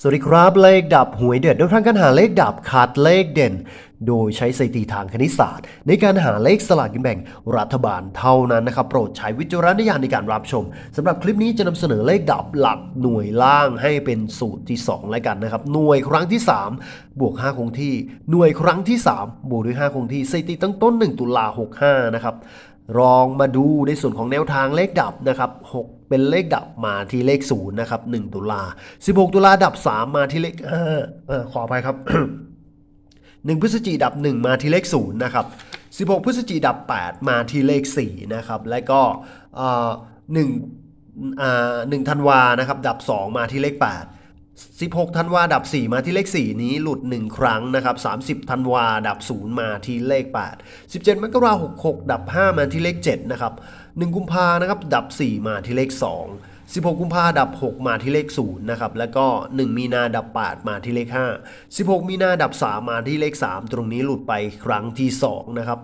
สวัสดีครับเลขดับหวยเด็ดแนวทางการหาเลขดับขาดเลขเด่น โดยใช้สถิติทางคณิตศาสตร์ ในการหาเลขสลากกินแบ่งรัฐบาลเท่านั้นนะครับ โปรดใช้วิจารณญาณในการรับชมสำหรับคลิปนี้จะนำเสนอเลขดับหลักหน่วยล่างให้เป็นสูตรที่ 2 แล้วกันนะครับ หน่วยครั้งที่ 3 บวก 5 คงที่ หน่วยครั้งที่ 3 บวกด้วย5คงที่สถิติตั้งต้น 1 ตุลา65นะครับ ลองมาดูในส่วนของแนวทางเลขดับนะครับ 6 เป็นเลขดับมาที่เลข 0 นะครับ 1 ตุลา 16 ตุลาดับ 3 มาที่เลข5เออขออภัยครับ 1 พฤศจิดับ 1 มาที่เลข 0 นะครับ 16 พฤศจิดับ 8 มาที่เลข 4 นะครับ และก็เอ่อ1อ่า1ธันวานะครับ ดับ 2 มาที่เลข 8 16ธันวาดับ 4 มาที่เลข 4 นี้หลุด 1 ครั้งนะครับ30ธันวาดับ 0 มาที่เลข 8 17มกราคม66 ดับ 5 มาที่เลข 7 นะครับ 1 กุมภานะครับดับ 4 มาที่เลข 2 16 กุมภาดับ 6 มาที่เลข 0 นะครับ แล้วก็ 1 มีนาดับ 8 มาที่เลข 5 16 มีนาดับ 3 มาที่เลข 3 ตรงนี้หลุดไปครั้งที่ 2 นะครับ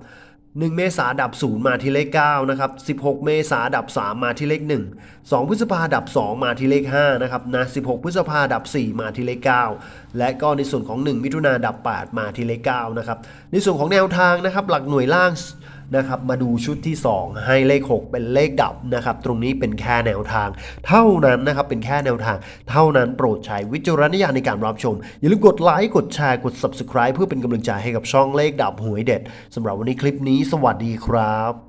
1 เมษาดับ 0 มาที่เลข9นะครับ16 เมษาดับ 3 มาที่เลข 1 2 พฤษภาดับ 2 มาที่เลข5นะครับนะ16 พฤษภาดับ 4 มาที่เลข 9 และก็ในส่วนของ 1 มิถุนาดับ 8 มาที่เลข9นะครับในส่วนของแนวทางนะครับหลักหน่วยล่างนะครับมาดูชุดที่ 2 ให้เลข 6 เป็นเลขดับนะครับตรงนี้เป็นแค่แนวทาง เท่านั้นนะครับเป็นแค่แนวทาง เท่านั้นโปรดใช้วิจารณญาณในการรับชม อย่าลืมกดไลค์กดแชร์กด subscribe เพื่อเป็นกำลังใจให้กับช่องเลขดับหวยเด็ดสำหรับวันนี้คลิปนี้สวัสดีครับ